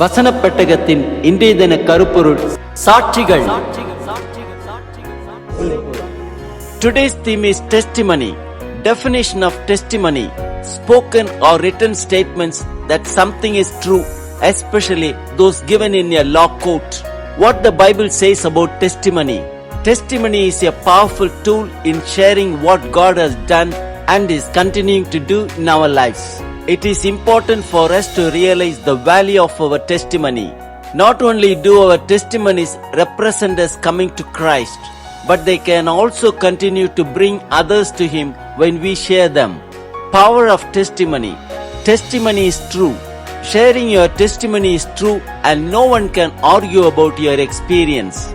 வசனப் பெட்டகத்தின் இன்றைய தின கருப்பொருள் சாட்சிகள் Today's theme is testimony. Definition of testimony. Spoken or written statements that something is true, especially those given in a law court. What the Bible says about testimony. Testimony is a powerful tool in sharing what God has done and is continuing to do in our lives. it is important for us to realize the value of our testimony. Not only do our testimonies represent us coming to Christ, but they can also continue to bring others to Him when we share them. Power of testimony. Testimony is true. Sharing your testimony is true, and no one can argue about your experience.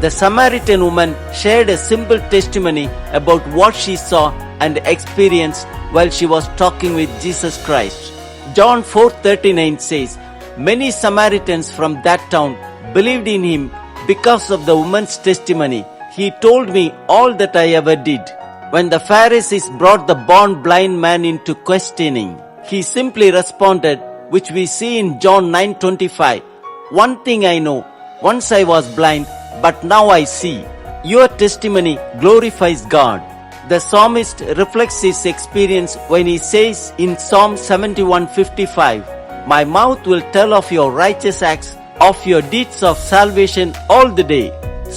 The Samaritan woman shared a simple testimony about what she saw and experienced while she was talking with Jesus Christ. John 4:39 says, Many Samaritans from that town believed in him because of the woman's testimony. He told me all that I ever did. When the Pharisees brought the born blind man into questioning, he simply responded, which we see in John 9:25. One thing I know, once I was blind, but now I see. Your testimony glorifies God. The psalmist reflects his experience when he says in Psalm 71:55, My mouth will tell of your righteous acts, of your deeds of salvation all the day.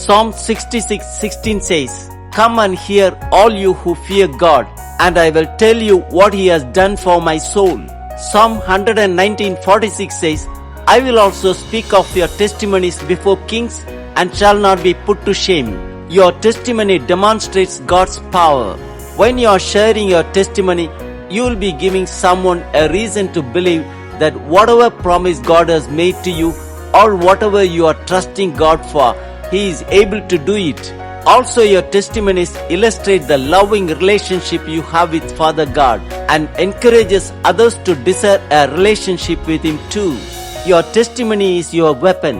Psalm 66:16 says, Come and hear all you who fear God, and I will tell you what he has done for my soul. Psalm 119:46 says, I will also speak of your testimonies before kings and shall not be put to shame. Your testimony demonstrates God's power. When you are sharing your testimony, you will be giving someone a reason to believe that whatever promise God has made to you or whatever you are trusting God for, He is able to do it. Also, your testimonies illustrate the loving relationship you have with Father God and encourages others to desire a relationship with Him too. Your testimony is your weapon.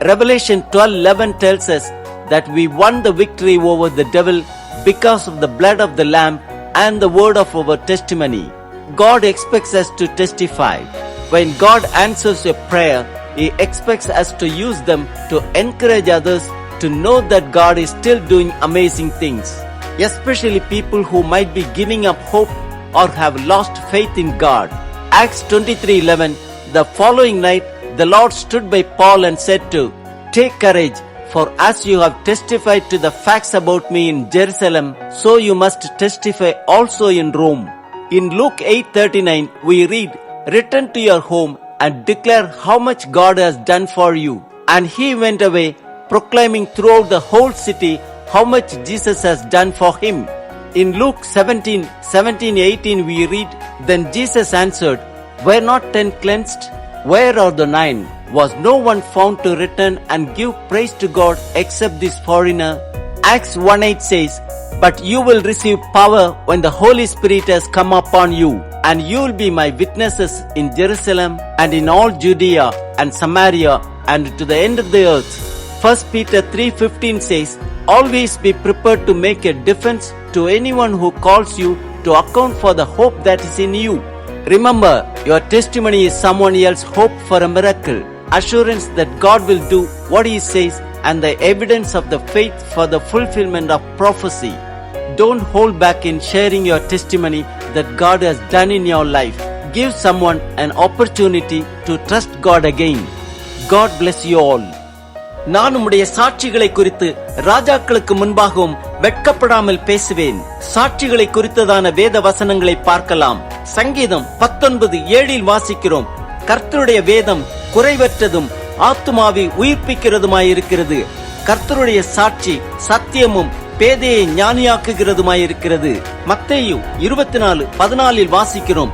Revelation 12:11 tells us that we won the victory over the devil because of the blood of the lamb and the word of our testimony. God expects us to testify. When God answers a prayer, He expects us to use them to encourage others to know that God is still doing amazing things, especially people who might be giving up hope or have lost faith in God. Acts 23:11 The following night the Lord stood by Paul and said to Take courage for as you have testified to the facts about me in Jerusalem so you must testify also in Rome. In Luke 8:39 we read Return to your home and declare how much God has done for you. And he went away proclaiming throughout the whole city how much Jesus has done for him. In Luke 17, 17, 18 we read, Then Jesus answered, Were not ten cleansed? Where are the nine? Was no one found to return and give praise to God except this foreigner? Acts 1 8 says, But you will receive power when the Holy Spirit has come upon you, and you will be my witnesses in Jerusalem and in all Judea and Samaria and to the end of the earth. 1 Peter 3:15 says, Always be prepared to make a defense to anyone who calls you to account for the hope that is in you. Remember, your testimony is someone else's hope for a miracle, assurance that God will do what He says, and the evidence of the faith for the fulfillment of prophecy. Don't hold back in sharing your testimony that God has done in your life. Give someone an opportunity to trust God again. God bless you all. நான் உம்முடைய சாட்சிகளை குறித்து ராஜாக்களுக்கு முன்பாகவும் வெட்கப்படாமல் பேசுவேன் சாட்சிகளை குறித்ததான வேத வசனங்களை பார்க்கலாம் சங்கீதம் பத்தொன்பது ஏழில் வாசிக்கிறோம் கர்த்தருடைய வேதம் குறைவற்றதும் ஆத்துமாவை உயிர்ப்பிக்கிறதுமாயிருக்கிறது. கர்த்தருடைய சாட்சி சத்தியமும் பேதையை ஞானியாக்குகிறதுமாயிருக்கிறது. மத்தையு இருபத்தி நாலு பதினாலில் வாசிக்கிறோம்.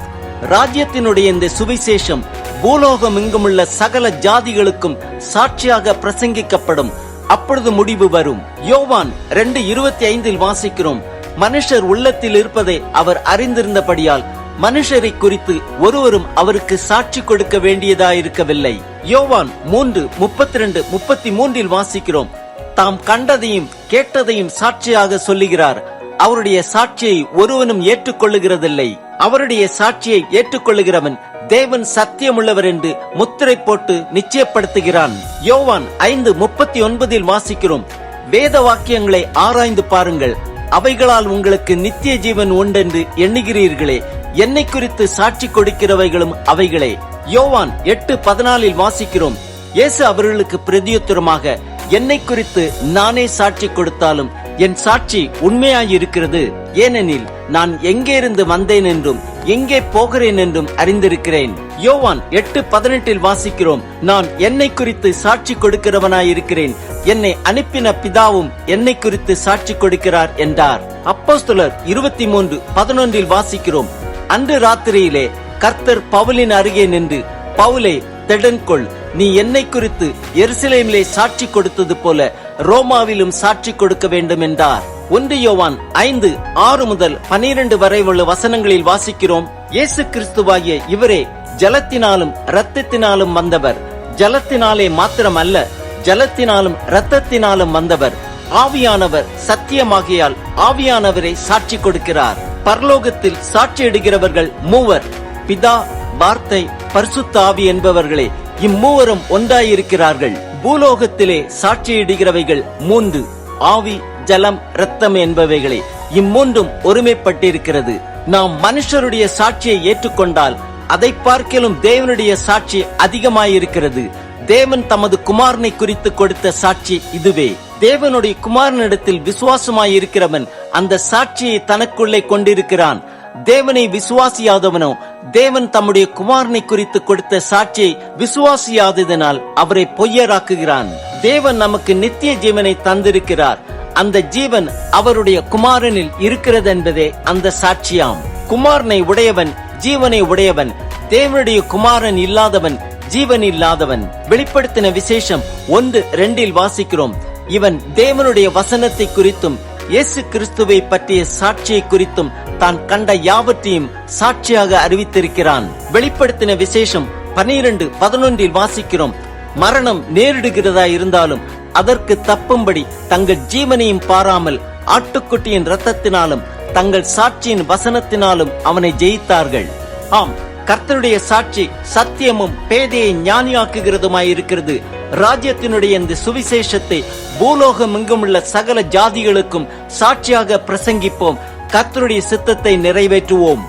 ராஜ்யத்தினுடைய இந்த சுவிசேஷம் பூலோகம் எங்குமுள்ள சகல ஜாதிகளுக்கும் சாட்சியாக பிரசங்கிக்கப்படும். அப்பொழுது முடிவு வரும். யோவான் ரெண்டு இருபத்தி ஐந்தில் வாசிக்கிறோம். மனுஷர் உள்ளத்தில் இருப்பதை அவர் அறிந்திருந்தபடியால் மனுஷரை குறித்து ஒருவரும் அவருக்கு சாட்சி கொடுக்க வேண்டியதாயிருக்கவில்லை. யோவான் மூன்று முப்பத்தி ரெண்டு முப்பத்தி மூன்றில் வாசிக்கிறோம். தாம் கண்டதையும் கேட்டதையும் சாட்சியாக சொல்லுகிறார். அவருடைய சாட்சியை ஒருவனும் ஏற்றுக்கொள்ளுகிறதில்லை. அவருடைய சாட்சியை ஏற்றுக்கொள்ளுகிறவன் தேவன் சத்தியமுள்ளவர் என்று முத்திரை போட்டு நிச்சயப்படுத்துகிறான். யோவான் ஐந்து முப்பத்தி ஒன்பதில் வாசிக்கிறோம். வேத வாக்கியங்களை ஆராய்ந்து பாருங்கள். அவைகளால் உங்களுக்கு நித்திய ஜீவன் உண்டென்று எண்ணுகிறீர்களே. என்னை குறித்து சாட்சி கொடுக்கிறவைகளும் அவைகளே. யோவான் எட்டு பதினாலில் வாசிக்கிறோம். இயேசு அவர்களுக்கு பிரதியுத்தரமாக என்னை குறித்து நானே சாட்சி கொடுத்தாலும் என் சாட்சி உண்மையாயிருக்கிறது. ஏனெனில் நான் எங்கே இருந்து வந்தேன் என்றும் எங்கே போகிறேன் என்றும் அறிந்திருக்கிறேன். யோவான் எட்டு பதினெட்டில் வாசிக்கிறோம் நான் என்னை குறித்து சாட்சி கொடுக்கிறவனாயிருக்கிறேன். என்னை அனுப்பின பிதாவும் என்னை குறித்து சாட்சி கொடுக்கிறார் என்றார். அப்போஸ்தலர் இருபத்தி மூன்று பதினொன்றில் வாசிக்கிறோம் அன்று ராத்திரியிலே கர்த்தர் பவுலின் அருகே நின்று பவுலே தெடன்கொள் நீ என்னை குறித்து எருசலேமிலே சாட்சி கொடுத்தது போல ரோமாவிலும் சாட்சி கொடுக்க வேண்டும் என்றார் ஒன்று யோவான் ஐந்து ஆறு முதல் பனிரெண்டு வரை உள்ள வசனங்களில் வாசிக்கிறோம். இயேசு கிறிஸ்துவாகிய இவரே ஜலத்தினாலும் இரத்தத்தினாலும் வந்தவர். ஜலத்தினாலே மாத்திரமல்ல ஜலத்தினாலும் இரத்தத்தினாலும் வந்தவர். ஆவியானவர் சத்தியமாகியால் ஆவியானவரை சாட்சி கொடுக்கிறார். பரலோகத்தில் சாட்சியிடுகிறவர்கள் மூவர். பிதா வார்த்தை பரிசுத்த ஆவி என்பவர்களே இம்மூவரும் ஒன்றாயிருக்கிறார்கள். பூலோகத்திலே சாட்சியிடுகிறவைகள் மூன்று ஆவி ஜலம் ரத்தம் என்பவைகளே இம்மூன்றும் ஒருமைப்பட்டிருக்கிறது. நாம் மனுஷருடைய சாட்சியை ஏற்றுக்கொண்டால் அதை பார்க்கிலும் தேவனுடைய சாட்சி அதிகமாயிருக்கிறது. தேவன் தமது குமாரனை குறித்து கொடுத்த சாட்சி இதுவே. தேவனுடைய குமாரனிடத்தில் விசுவாசமாயிருக்கிறவன் அந்த சாட்சியை தனக்குள்ளே கொண்டிருக்கிறான். தேவனை விசுவாசியாதவனோ தேவன் தம்முடைய குமாரனை குறித்து கொடுத்த சாட்சியை விசுவாசியாததினால் அவரை பொய்யராக்குகிறான். தேவன் நமக்கு நித்திய ஜீவனை தந்திருக்கிறார். அந்த ஜீவன் அவருடைய குமாரனில் இருக்கிறது என்பதே அந்த சாட்சியாம். குமாரனை உடையவன் ஜீவனை உடையவன் தேவனுடைய குமாரன் இல்லாதவன் ஜீவன் இல்லாதவன். வெளிப்படுத்தின விசேஷம் ஒன்று ரெண்டில் வாசிக்கிறோம். இவன் தேவனுடைய வசனத்தை குறித்தும் இயேசு கிறிஸ்துவை பற்றிய சாட்சியை குறித்தும் தான் கண்ட யாவற்றையும் சாட்சியாக அறிவித்திருக்கிறான். வெளிப்படுத்தின விசேஷம் பனிரெண்டு பதினொன்றில் வாசிக்கிறோம். மரணம் நேரிடுகிறதா இருந்தாலும் அதற்கு தப்பும்படி தங்கள் ஜீவனையும் பாராமல் ஆட்டுக்குட்டியின் ரத்தத்தினாலும் தங்கள் சாட்சியின் வசனத்தினாலும் அவனை ஜெயித்தார்கள். ஆம் கர்த்தருடைய சாட்சி சத்தியமும் பேதையை ஞானியாக்குகிறதுமாயிருக்கிறது. ராஜ்யத்தினுடைய இந்த சுவிசேஷத்தை பூலோகம் எங்குமுள்ள சகல ஜாதிகளுக்கும் சாட்சியாக பிரசங்கிப்போம். கர்த்தருடைய சித்தத்தை நிறைவேற்றுவோம்.